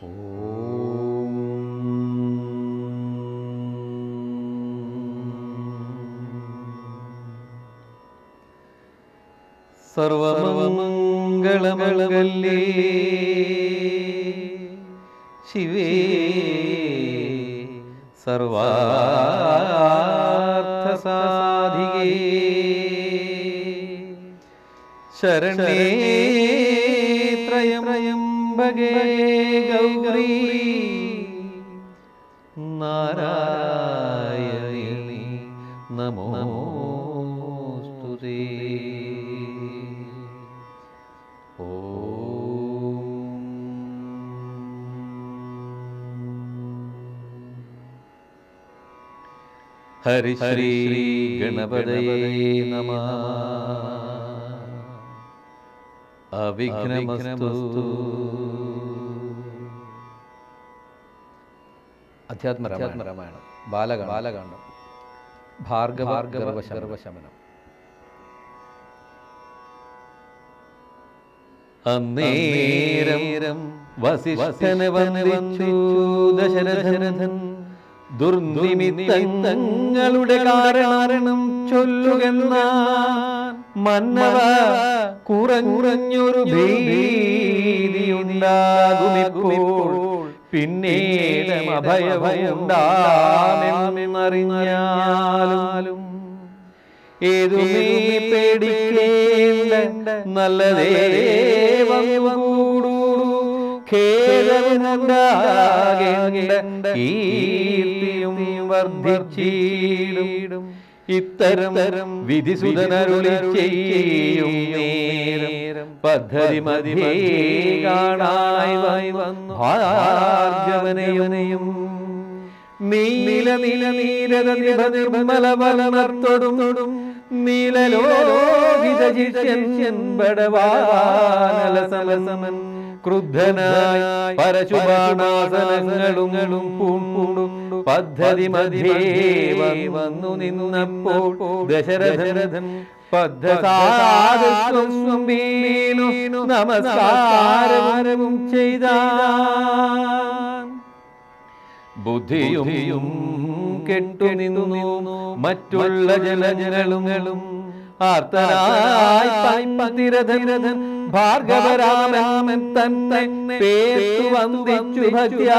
സർവമംഗളമംഗല്യേ ശിവേ സർവാർത്ഥസാധികേ. ശരണേ ത്രയംബകേ. ഹരി ശ്രീ ഗണപതയേ നമ. അവിഘ്നമസ്തു. അധ്യാത്മ രാമായണം ബാലകാണ്ഡം. ബാലകാണ്ഡം. ഭാർഗവ ഗർവശമനം. അന്നേരം വസിഷ്ഠന് വന്ദിച്ചു ദശരഥൻ. ദുർനിമിത്തങ്ങളുടെ കാരണം ചൊല്ലുകെന്ന മന്നവ കുറഞ്ഞൊരു ഭീതിയുണ്ടാകുമിപ്പോൾ. പിന്നീട് അഭയഭയുണ്ടാമെന്നറിഞ്ഞാലും ഏതുമേ പേടിക്കേണ്ട നല്ലതേവൂടൂ ഖേദമുണ്ടാകേണ്ട കീർത്തിയും വർദ്ധിച്ചിടും. ഇത്തരം തരം വിധിസുതനരുളി ചെയ്യും നേരം. പദ്ധതി മതിമേ കാണായി വന്നു. ഭാർഗവനയനയും നീല നീല നീലത നിഭ നിർമ്മല വലമർത്തൊടും നീലലോഹിത ശിഷ്യൻ ബടവാനല സമസമൻ ക്രുദ്ധനായി പരശുബാണാസനങ്ങളും പൂണ്ടും പദ്ധതി മധ്യേ വന്നു നിന്നപ്പോൾ ദശരഥരഥൻ പദ്ധസാധുത്വം വീണു നമസ്കാരവും ചെയ്താൻ. ബുദ്ധിയും കെട്ടുനിന്നു മറ്റുള്ള ജലജലങ്ങളും ആർത്തരായി പന്തിരഥൻ ഭാർഗവരാമൻ തന്നെ പേർത്തു വന്ദിച്ചു ഭക്യ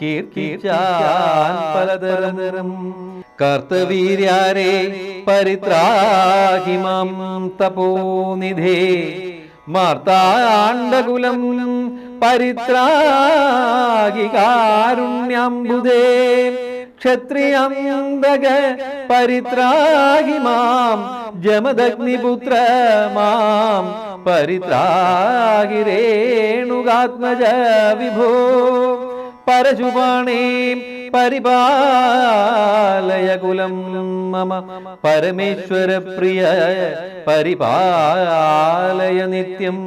കീർത്തിച്ചാൻ പലതരം. കർത്തവീര്യാരെ പരിത്രാഹിമം തപോനിധേ മാർത്താണ്ഡകുലം പരിത്രാഗികാരുണ്യംബുദേ ക്ഷത്രിയന്തക പരിത്രാഹി മാം ജമദഗ്നിപുത്ര മാം പരിത്രാഹി രേണുകാത്മജ വിഭോ. പരശുപാണേ പരിപാലയ കുലം മമ പരമേശ്വര പ്രിയ പരിപാലയ നിത്യം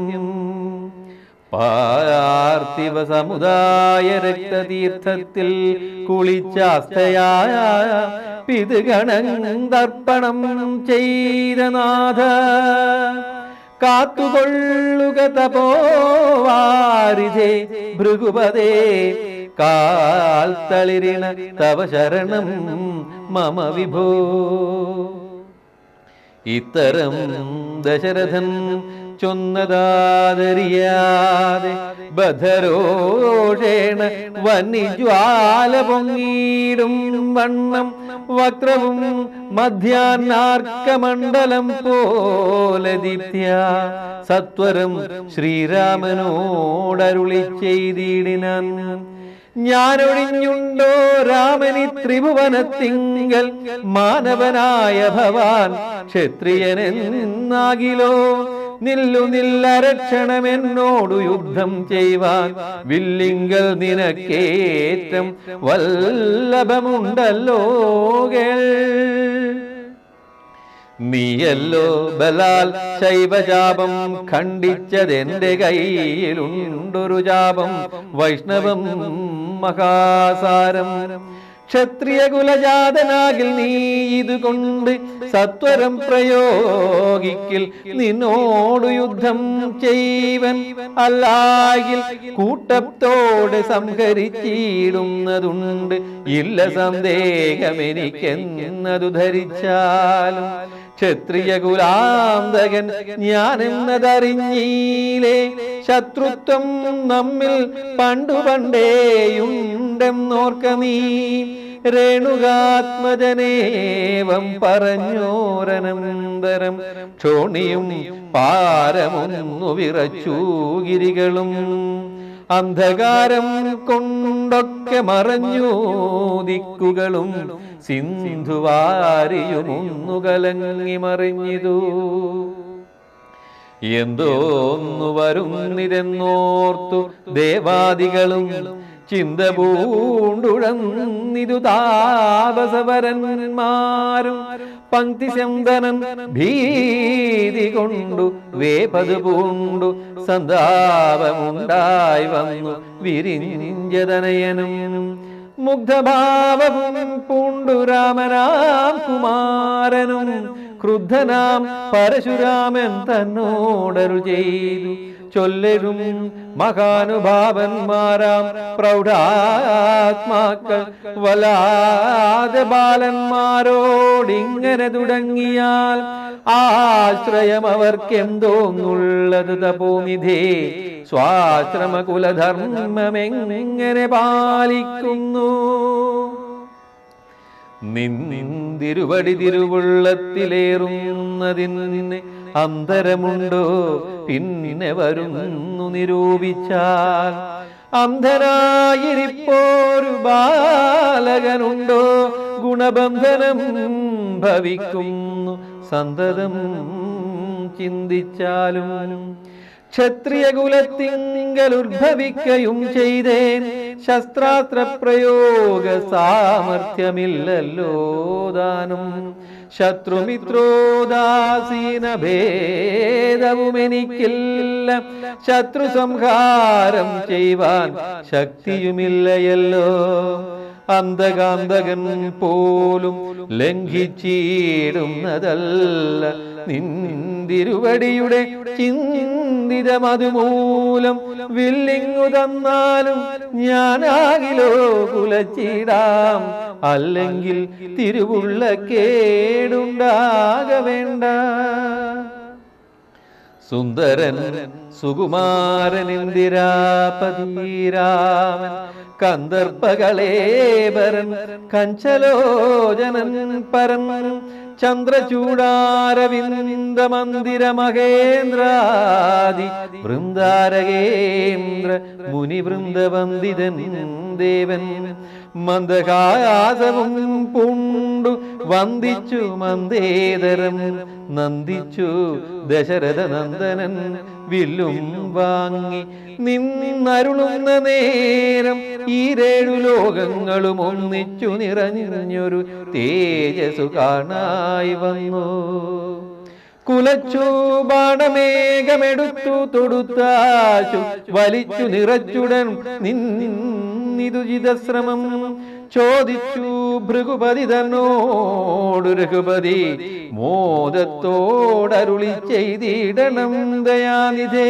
പാർത്ഥിവ സമുദായ രക്തതീർത്ഥത്തിൽ കുളിച്ചാസ്തയായ പിതൃഗണന്തർപ്പണം തർപ്പണം ചെയ്തനാഥ കാത്തുകൊള്ളുക തപോവാരിധേ ഭൃഗുപതേ കാൽ തളിരിണ തവ ശരണം മമ വിഭോ. ഇത്തരം ദശരഥൻ ചൊന്നതാദരിയാതെ ബധരോഷേണ വന്നിജ്വാല പൊങ്ങിയിടും വണ്ണം വക്രവും മധ്യാർക്കമണ്ഡലം പോലെ ദീപ്യ സത്വരം ശ്രീരാമനോടരുളി ചെയ്തിടിനാൻ. ഞാനൊഴിഞ്ഞുണ്ടോ രാമനി ത്രിഭുവനത്തിങ്കൽ? മാനവനായ ഭവാൻ ക്ഷത്രിയനെന്നാകിലോ? നില്ലു നില്ലരക്ഷണമെന്നോടു യുദ്ധം ചെയ്യുവാൻ വില്ലിങ്കൽ നിനക്കേറ്റം വല്ലഭമുണ്ടല്ലോ നീയല്ലോ ബലാൽ ശൈവജാപം ഖണ്ഡിച്ചതെന്റെ കയ്യിലുണ്ടൊരു ജാപം വൈഷ്ണവം മഹാസാരം ക്ഷത്രിയ കുലജാതനാകിൽ നീ ഇതുകൊണ്ട് സത്വരം പ്രയോഗിക്കിൽ നിന്നോട് യുദ്ധം ചെയ്വൻ അല്ലായിൽ കൂട്ടത്തോടെ സംഹരിച്ചിടുന്നതുണ്ട്. ഇല്ല സന്ദേഹമെനിക്കെന്നതു ധരിച്ചാലും ക്ഷത്രിയ കുലാന്തകൻ ഞാനെന്നതറിഞ്ഞീലേ. ശത്രുത്വം നമ്മിൽ പണ്ടു പണ്ടേയുണ്ടെന്നോർക്ക നീ രേണുകാത്മജനേവം പറഞ്ഞോരനന്തരം ക്ഷോണിയും പാരമൊന്നു വിറച്ചു ഗിരികളും. അന്ധകാരം കൊണ്ടൊക്കെ മറഞ്ഞു ദിക്കുകളും സിന്ധുവാരിയുമൊന്നു കലങ്ങി മറിഞ്ഞിതു. എന്തോന്നു വരുന്നിതെന്നോർത്തു ദേവാദികളും ചിന്ത പൂണ്ടുഴന്നിതു താപസവരന്മാരും പങ്ക്തിശന്തനൻ ഭീതി കൊണ്ടു വേപത് പൂണ്ടു സന്താപമുണ്ടായി വന്നു വിരിഞ്ചതനയനും. മുഗ്ധഭാവവും പൂണ്ടു രാമനാം കുമാരനും ക്രുദ്ധനാം പരശുരാമൻ തന്നോടരു ചെയ്തു. ചൊല്ലരും മഹാനുഭാവന്മാരാം പ്രൗഢാത്മാക്കൾ. വലാതെ ബാലന്മാരോടിങ്ങനെ തുടങ്ങിയാൽ ആശ്രയം അവർക്കെന്തോന്നുള്ളത് തപോനിധേ? സ്വാശ്രമ കുലധർമ്മമെങ്ങനെ പാലിക്കുന്നു? നിന്നിരുവടി തിരുവുള്ളത്തിലേറുന്നതിന് അന്തരമുണ്ടോ? പിന്നെ വരുന്നു നിരൂപിച്ചാൽ. അന്ധനായിരിപ്പോരു ബാലകനുണ്ടോ? ഗുണബന്ധനം ഭവിക്കുന്നു. സന്തതം ചിന്തിച്ചാലും ക്ഷത്രിയ കുലത്തിങ്കൽ ഉദ്ഭവിക്കയും ചെയ്തേൻ. ശസ്ത്രാസ്ത്ര പ്രയോഗ സാമർഥ്യമില്ലല്ലോ ദാനം. ശത്രുമിത്രോദാസീന ഭേദവും എനിക്കില്ല ശത്രു സംഹാരം ചെയ്യുവാൻ ശക്തിയുമില്ലയല്ലോ. അന്ധകാന്തകൻ പോലും ലംഘിച്ചിടുന്നതല്ല. നിന്തിരുവടിയുടെ ചിന്തിതമതുമൂലം വില്ലിങ്ങു തന്നാലും ഞാനാകിലോ കുലച്ചിടാം. അല്ലെങ്കിൽ തിരുവുള്ള കേടുണ്ടാക വേണ്ട സുന്ദരൻ സുകുമാരനിന്ദിരാപതിരാമൻ കന്ദർപ്പകളേവരൻ കഞ്ചലോചനൻ പരൻ ചന്ദ്രചൂടാരവിന്ദ മന്ദിര മഹേന്ദ്രാദി വൃന്ദാരകേന്ദ്ര മുനി വൃന്ദവന്ദിതൻ ദേവൻ മന്ദകാസവും പൂണ്ടു. വന്ദിച്ചു മന്ദേതരം നന്ദിച്ചു ദശരഥ നന്ദനൻ വില്ലും വാങ്ങി നിന്നരുളുന്ന നേരം ഈരേഴു ലോകങ്ങളും ഒന്നിച്ചു നിറഞ്ഞൊരു തേജസ്സു കാണായി വന്നു. കുലച്ചു ബാണമേഘമെടുത്തു തൊടുത്താശു വലിച്ചു നിറച്ചുടൻ നിന്നിതു ജിതശ്രമം ചോദിച്ചു ഭൃഗുപതി തന്നോടു രഘുപതി മോദത്തോടരുളി ചെയ്തിടണം ദയാനിധേ.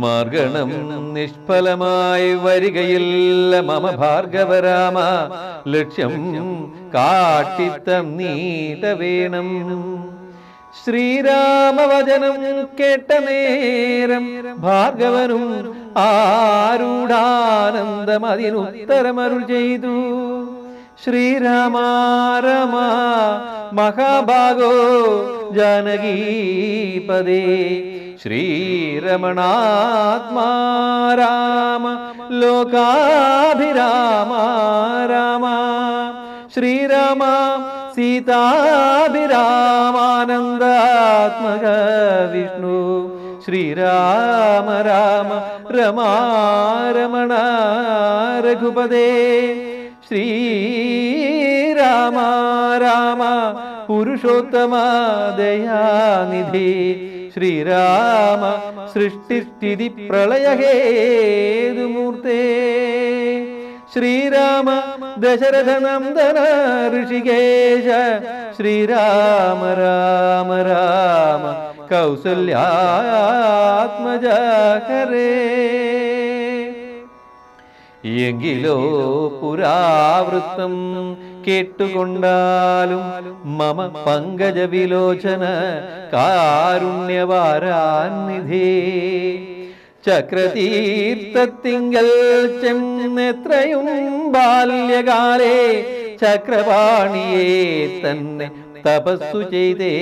മർഗണം നിഷ്ഫലമായി വരികയില്ല മമ ഭാർഗവരാമ ലക്ഷ്യം കാട്ടിത്തം നീല വേണം ശ്രീരാമവചനം കേട്ട നേരം ഭാർഗവനും ആരുടാനന്ദം അതിനുത്തരമരുൾ ചെയ്തു. ശ്രീരാമ രമ മഹാഭാഗോ ജാനകീപദേ ശ്രീരമണാത്മാ രാമ ലോകാഭിരാമ രാമ. ശ്രീരാമ സീതാഭിരാമാനന്ദാത്മക വിഷ്ണു ശ്രീരാമ രാമ രമാരമണ രഘുപദേ ശ്രീരാമ രാമ പുരുഷോത്തമ ദയാനിധി. ശ്രീരാമ സൃഷ്ടിസ്ഥിതി പ്രളയഹേതുമൂർത്തേ. ശ്രീരാമ ദശരഥ നന്ദന ഋഷികേശ ശ്രീരാമ രാമ രാമ കൗസല്യാത്മജ എങ്കിലോ പുരാവൃത്തം കേട്ടുകൊണ്ടാലും മമ പങ്കജ വിലോചന കാരുണ്യവാരാനിധേ ചക്രതീർത്ഥത്തിങ്കൽ ചെന്നെത്രയും ബാല്യകാലേ ചക്രവാണിയെ തന്നെ തപസ്സു ചെയ്തേ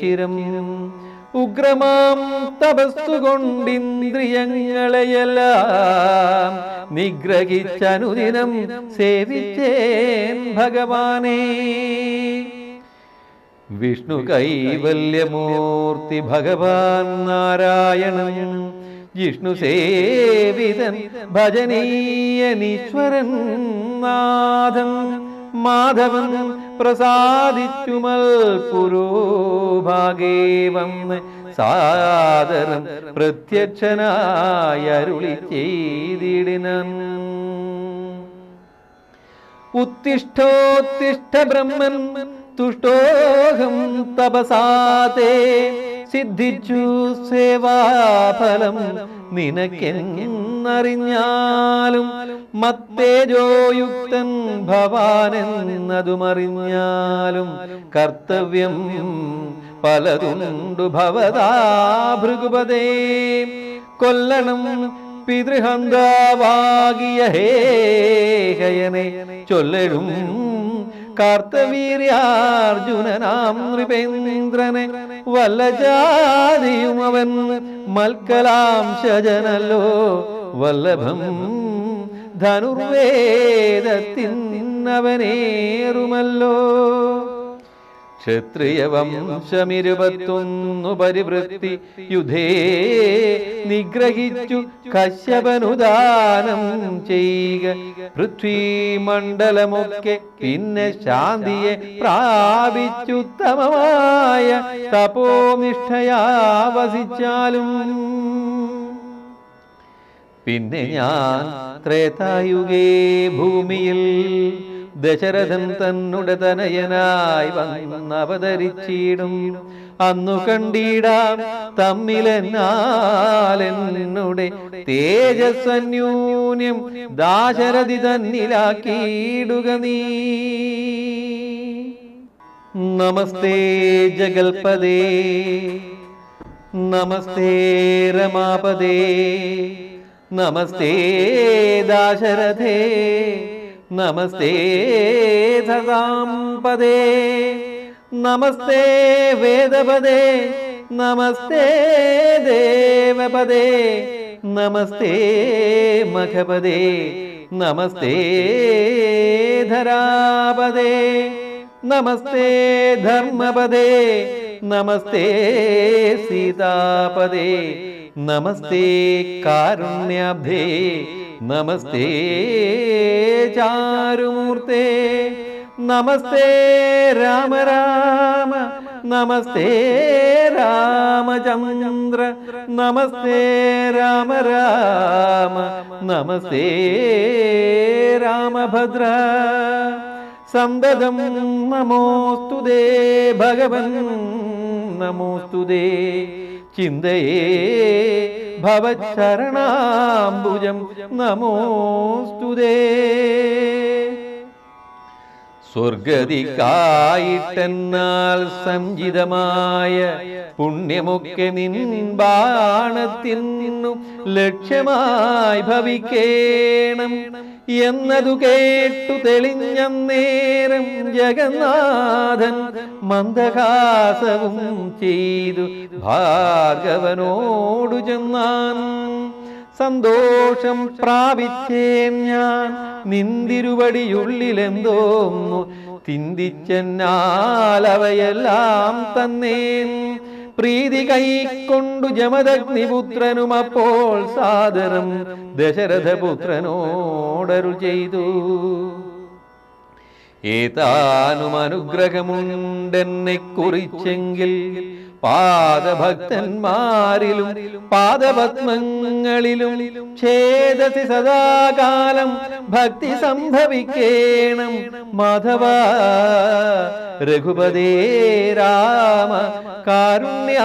ചിരം. ഉഗ്രമാം തപസ്സുകൊണ്ടിന്ദ്രിയങ്ങളെയെല്ലാം നിഗ്രഹിച്ചനുദിനം സേവിച്ചേൻ ഭഗവാനേ. വിഷ്ണു കൈവല്യമൂർത്തി ഭഗവാൻ നാരായണൻ ജിഷ്ണു സേവിതൻ ഭജനീയനീശ്വരൻ നാഥൻ മാധവൻ പ്രസാദിച്ചുമൽ പുരോഭാഗേ വന്ന് സാദരം പ്രത്യക്ഷനായരുളി ചെയ്തിടിനൻ ഉത്തിഷ്ഠോത്തിഷ്ഠ ബ്രഹ്മൻ തുഷ്ടോഹം തപസാതേ സിദ്ധിച്ചു സേവാഫലം നിനക്കെന്നറിഞ്ഞാലും മത്തേജോയുക്തൻ ഭവാനെന്നതുമറിഞ്ഞാലും കർത്തവ്യം പലതുണ്ടു ഭവതാ ഭൃഗുപതേ. കൊല്ലണം പിതൃഹന്താവാകിയ ഹേ ഹയനെ ചൊല്ലഴും കാർത്തവീര്യാർജുനനാം നൃപേന്ദ്രനെ വല്ല ജാതിയും അവൻ മൽക്കലാംശജനല്ലോ വല്ലഭം ധനുർവേദത്തിന്നവനേറുമല്ലോ ക്ഷത്രിയ വംശമിരുപത്തൊന്നു പരിവൃത്തി യുധേ നിഗ്രഹിച്ചു കശ്യപനുദാനം ചെയ്യുക പൃഥ്വീമണ്ഡലമൊക്കെ പിന്നെ ശാന്തിയെ പ്രാപിച്ചുത്തമമായ തപോനിഷ്ഠയാ വസിച്ചാലും പിന്നെ ഞാൻ ത്രേതായുഗേ ഭൂമിയിൽ ദശരഥൻ തന്നുടെ തനയനായി വന്നവതരിച്ചിടും അന്നു കണ്ടിടാം തമ്മിലെന്നാലെന്നുടെ തേജസ്വന്യൂന്യം ദാശരഥി തന്നിലാക്കിയിടുക നീ. നമസ്തേ ജഗൽപദേ നമസ്തേ രമാപദേ നമസ്തേ ദാശരഥേ. നമസ്തേ സദാംപദേ നമസ്തേ വേദപദേ നമസ്തേ ദേവപദേ നമസ്തേ മഖപദേ നമസ്തേ ധരാപദേ നമസ്തേ ധർമ്മപദേ നമസ്തേ സീതാപദേ നമസ്തേ കാരുണ്യാബ്ധേ നമസ്തേ ചാരുമൂർത്തേ. നമസ്തേ രാമ രാമ. നമസ്തേ രാമചന്ദ്ര. നമസ്തേ രാമ രാമ. നമസ്തേ രാമഭദ്ര. സന്തതം നമോസ്തു ഭഗവൻ. നമോസ്തു ചിന്തയേ ഭവച്ചരണാംബുജം നമോസ്തുതേ സ്വർഗതിക്കായിട്ടെന്നാൽ സഞ്ചിതമായ പുണ്യമൊക്കെ നിൻബാണത്തിന്നു ലക്ഷ്യമായി ഭവിക്കേണം എന്നതു കേട്ടു തെളിഞ്ഞ നേരം ജഗന്നാഥൻ മന്ദഹാസവും ചെയ്തു ഭാർഗവനോടു ചെന്നാൻ. സന്തോഷം പ്രാപിച്ചേൻ ഞാൻ നിന്തിരുവടിയുള്ളിലെന്തോന്നു ചിന്തിച്ചെന്നാൽ അവയെല്ലാം തന്നേൻ. പ്രീതി കൈക്കൊണ്ടു ജമദഗ്നിപുത്രനും അപ്പോൾ സാദരം ദശരഥപുത്രനോടരു ചെയ്തു. ഏതാനും അനുഗ്രഹമുണ്ടെന്നെ കുറിച്ചെങ്കിൽ പാദഭക്തന്മാരിലും പാദപത്മങ്ങളിലും ഛേദസി സദാകാലം ഭക്തി സംഭവിക്കേണം. മാധവ രഘുപതേ രാമ കാരുണ്യാംബുധേ.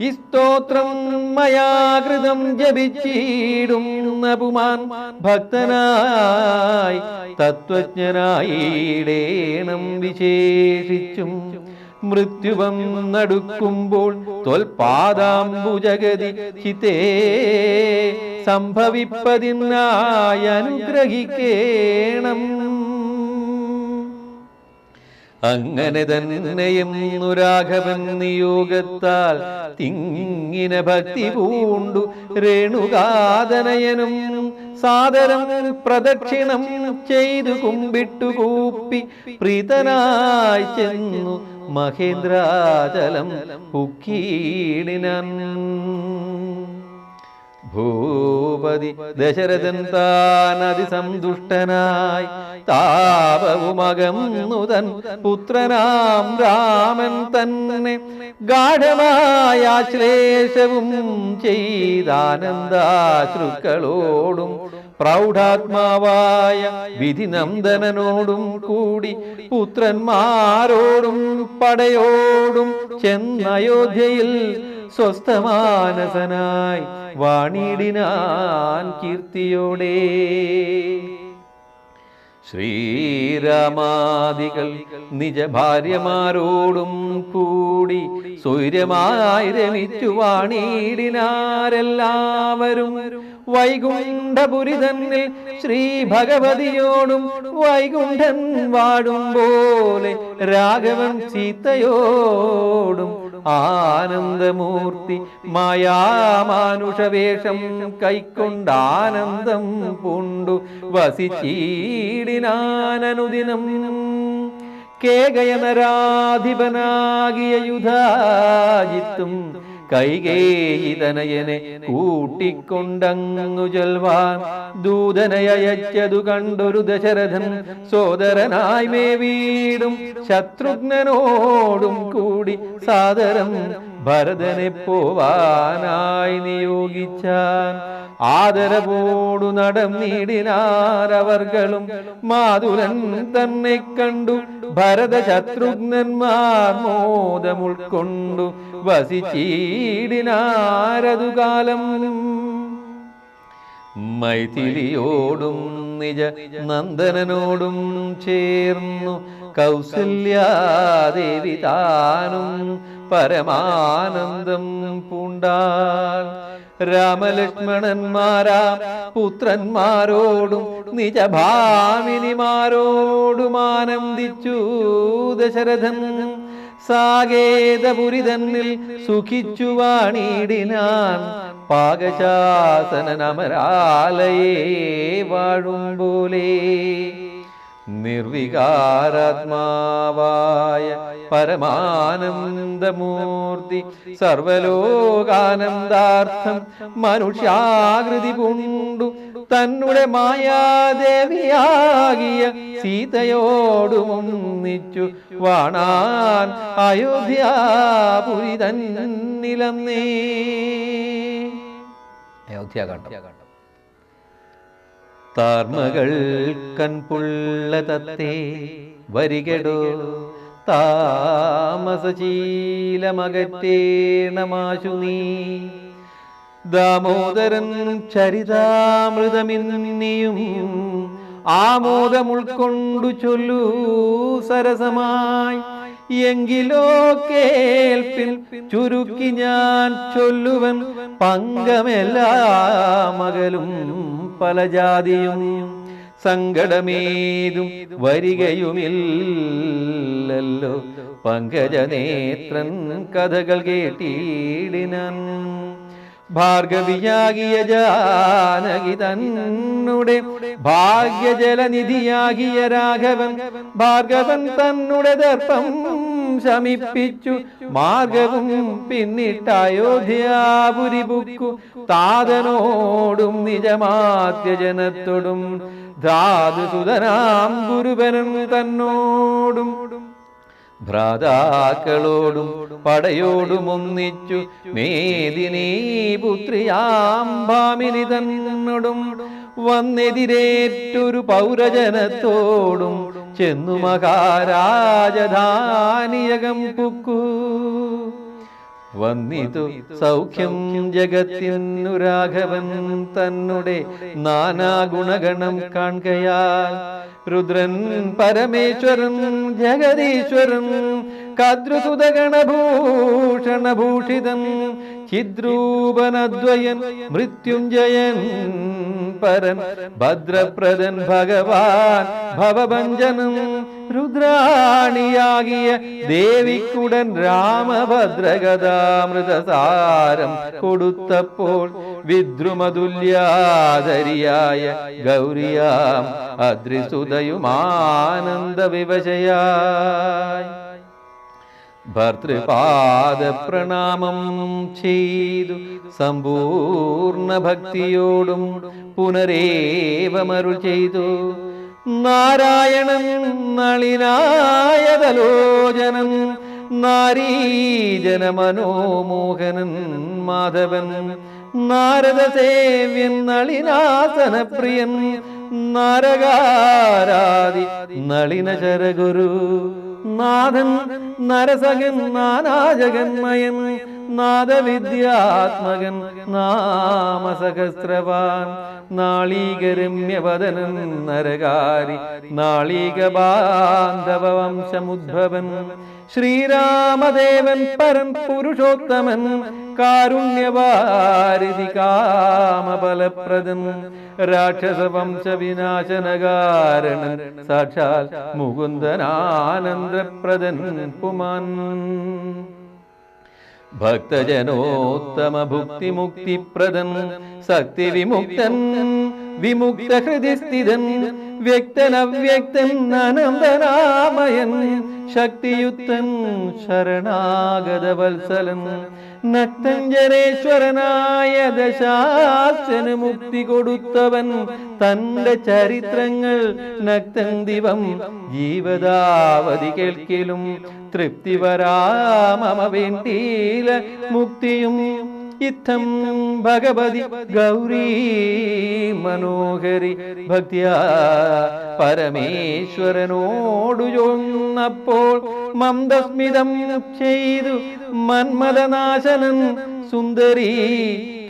ഈ സ്തോത്രം മയാകൃതം ജപിച്ചിടും പുമാൻ ഭക്തനായി തത്വജ്ഞനായിടേണം വിശേഷിച്ചും. മൃത്യുവം നടുക്കുമ്പോൾ തൊൽപാദാംബുജഗതി ചിത്തേ സംഭവിപ്പതിനായി അനുഗ്രഹിക്കേണം അങ്ങനെ തന്നെയും രാഘവൻ നിയോഗത്താൽ തിങ്ങിന ഭക്തി പൂണ്ടു. രേണുകാതനയനും സാദരം പ്രദക്ഷിണം ചെയ്തു കുമ്പിട്ടു കൂപ്പി പ്രീതനായി ചെന്നു മഹേന്ദ്രാചലം പുക്കീടിനൻ ഭൂപതി ദശരഥൻ താൻ അതിസന്തുഷ്ടനായി താപവുമകന്നുതൻ പുത്രനാം രാമൻ തന്നെ ഗാഠമായ ആശ്ലേഷവും ചെയ്താനന്ദാശ്രുക്കളോടും പ്രൗഢാത്മാവായ വിധിനന്ദനോടും കൂടി പുത്രന്മാരോടും പടയോടും ചെന്നയോധ്യയിൽ സ്വസ്ഥമാനസനായി വാണിടിനാൻ കീർത്തിയോടെ. ശ്രീരാമാദികൾ നിജ ഭാര്യമാരോടും കൂടി സൂര്യമായി രമിച്ചു വാണിടിനാരെല്ലാവരും. വൈകുണ്ഠപുരി തന്നിൽ ശ്രീ ഭഗവതിയോടും വൈകുണ്ഠൻ വാടും പോലെ രാഘവൻ സീതയോടും ആനന്ദമൂർത്തി മായാമാനുഷവേഷം കൈക്കൊണ്ടാനന്ദം പൂണ്ടു വസിച്ചീടിനാനനുദിനം. കേകയനരാധിപനാകിയ യുധാജിത്തും കൈകേയിതനയനെ കൂട്ടിക്കൊണ്ടങ്ങു ചെൽവാൻ ദൂതനയച്ചതു കണ്ടൊരു ദശരഥൻ സോദരനായി മേ വീടും ശത്രുഘ്നനോടും കൂടി സാദരം ഭരതനെ പോവാനായി നിയോഗിച്ചാൻ ആദരവോടു നടന്നിടിനാരവർകളും മാതുരൻ തന്നെ കണ്ടു. ഭരത ശത്രുഘ്നന്മാർ മോദമുൾക്കൊണ്ടു വസിച്ചീടിനാരതു കാലം മൈഥിലിയോടും നിജ നന്ദനനോടും ചേർന്നു. കൗസല്യാദേവി താനും പരമാനന്ദം പൂണ്ടാൽ രാമലക്ഷ്മണന്മാരാ പുത്രന്മാരോടും നിജഭാമിനിമാരോടും ആനന്ദിച്ചു ദശരഥൻ സാകേതപുരി തന്നിൽ സുഖിച്ചു വാണിടിനാൻ പാകശാസനമരാലയേ വാഴും പോലെ. നിർവികാരാത്മാവായ പരമാനന്ദമൂർത്തി സർവലോകാനന്ദാർത്ഥം മനുഷ്യാകൃതി പൂണ്ടു. തന്നെ മായാദേവിയാകിയ സീതയോടുമൊന്നിച്ചു വാണാൻ അയോധ്യാപുരി തന്നിലന്നേ. അയോധ്യാകാന്ഡം താർമകൾ കൺപുള്ള തത്തേ വരികടോ? താമസശീലമകറ്റേണമാശു നീ. ദാമോദരൻ ചരിതാമൃതമിന്നിയും ആമോദമുൾക്കൊണ്ടു ചൊല്ലൂ സരസമായി. എങ്കിലോ കേൾപ്പിൽ ചുരുക്കി ഞാൻ ചൊല്ലുവൻ പങ്കമെല്ലാ മകലും പല ജാതിയും സങ്കടമേതും വരികയുമില്ലല്ലോ. പങ്കജനേത്രൻ കഥകൾ കേട്ടിടിനൻ. ഭാർഗവിയാകിയ ജാനകി തന്നുടെ ഭാഗ്യജലനിധിയാകിയ രാഘവൻ ഭാർഗവൻ തന്നുടെ ദർപ്പം ശമിപ്പിച്ചു. മാർഗവും പിന്നിട്ട് അയോധ്യാപുരി ബുക്കു താതനോടും നിജമാത്യജനത്തോടും. ധാതുസുതനാം ഗുരുവനും തന്നോടും. ഭ്രാതാക്കളോടും പടയോടും ഒന്നിച്ചു. മേദിനീ പുത്രിയാം ഭാമിനി തന്നോടും. വന്നെതിരേറ്റൊരു പൗരജനത്തോടും ചെന്നു മഹാരാജധാനിയകം പുക്കു. വന്നിതു സൗഖ്യം ജഗത്തിനു രാഘവൻ തന്നെ നാനാഗുണഗണം കാണുകയാൽ രുദ്രൻ പരമേശ്വരൻ ജഗദീശ്വരൻ കദ്രുസുതഗണഭൂഷണഭൂഷിതൻ ചിദ്രൂപനദ്വയൻ മൃത്യുഞ്ജയൻ പരൻ ഭദ്രപ്രദൻ ഭഗവാൻ ഭവഭഞ്ജനം രുദ്രാണിയാകിയ ദേവിക്കുടൻ രാമഭദ്രഗതാമൃതസാരം കൊടുത്തപ്പോൾ വിദ്രുമതുല്യാധരിയായ ഗൗരിയാം അദ്രിസുതയുമാനന്ദ ഭർത്തൃപാദ പ്രണാമം ചെയ്തു സമ്പൂർണ ഭക്തിയോടും പുനരേവമരുൾ ചെയ്തു. നാരായണൻ നളിനായതലോചനൻ നാരീജന മനോമോഹനൻ മാധവൻ നാരദ സേവ്യൻ നളിനാസന പ്രിയൻ നരകാരാതി നളിന ശരഗുരു നാഥൻ നരസകൻ നാനാജഗന്മയൻ നാദവിദ്യാത്മകൻ നാമസഹസ്രവാൻ നാളീകരമ്യവദനൻ നരകാരി നാളീകബാന്ധവംശമുദ്ഭവൻ ശ്രീരാമദേവൻ പരൻ പുരുഷോത്തമൻ കാരുണ്യവാരിധി കാമബലപ്രദൻ രാക്ഷസവംശവിനാശനകാരണൻ സാക്ഷാൽ മുകുന്ദനാനന്ദപ്രദൻ പുമാൻ ഭക്തജനോത്തമ ഭുക്തി മുക്തി പ്രദൻ ശക്തി വിമുക്തൻ വിമുക്ത ഹൃദിസ്ഥിതൻ വ്യക്തൻ അവ്യക്തൻ അനന്തനാമയൻ ശക്തിയുക്തൻ ശരണാഗത വത്സലൻ നക്തഞ്ജനേശ്വരനായ ദശാസന് മുക്തി കൊടുത്തവൻ തന്റെ ചരിത്രങ്ങൾ നക്തൻ ദിവം ജീവതാവധി കേൾക്കലും തൃപ്തി വരാമമ വേണ്ടിയില മുക്തിയും ഇത്തം ഭഗവതി ഗൗരി മനോഹരി ഭക്തിയ പരമേശ്വരനോടു ചൊന്നപ്പോൾ മന്ദസ്മിതം ചെയ്തു മന്മദനാശനൻ സുന്ദരി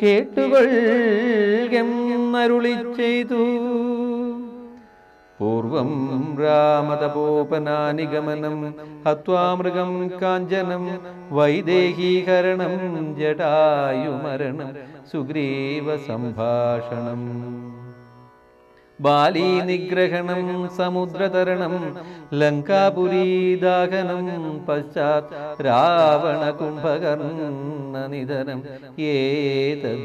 കേട്ടുകൊള്ളരുളി ചെയ്തു. പൂർവം രാമതപോപനാനിഗമനം ഹത്വാമൃഗം കാഞ്ചനം വൈദേഹീകരണം ജടായുമരണം സുഗ്രീവ സംഭാഷണം. ബാലീനിഗ്രഹണം സമുദ്രതരണം ലങ്കാപുരീദാഹനം പശ്ചാത് രാവണ കുംഭകർണ നിധനം ഏതദ്വിരാമായണം.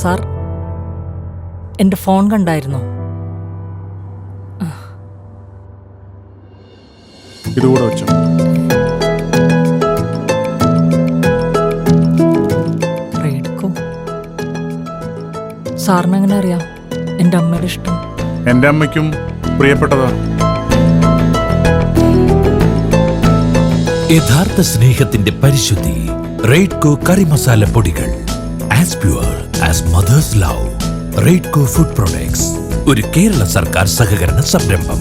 സാർ എന്റെ ഫോൺ കണ്ടായിരുന്നോ? ഇതുകൂടെ വെച്ചോ. സാറിന് എങ്ങനെ അറിയാം? എന്റെ അമ്മയുടെ ഇഷ്ടം. എന്റെ അമ്മയ്ക്കും പ്രിയപ്പെട്ടതാ. യഥാർത്ഥ സ്നേഹത്തിന്റെ പരിശുദ്ധി റെയ്ഡ്കോ കറി മസാല പൊടികൾ as pure as mother's love Raidco food products ഒരു കേരള സർക്കാർ സഹകരണ സംരംഭം.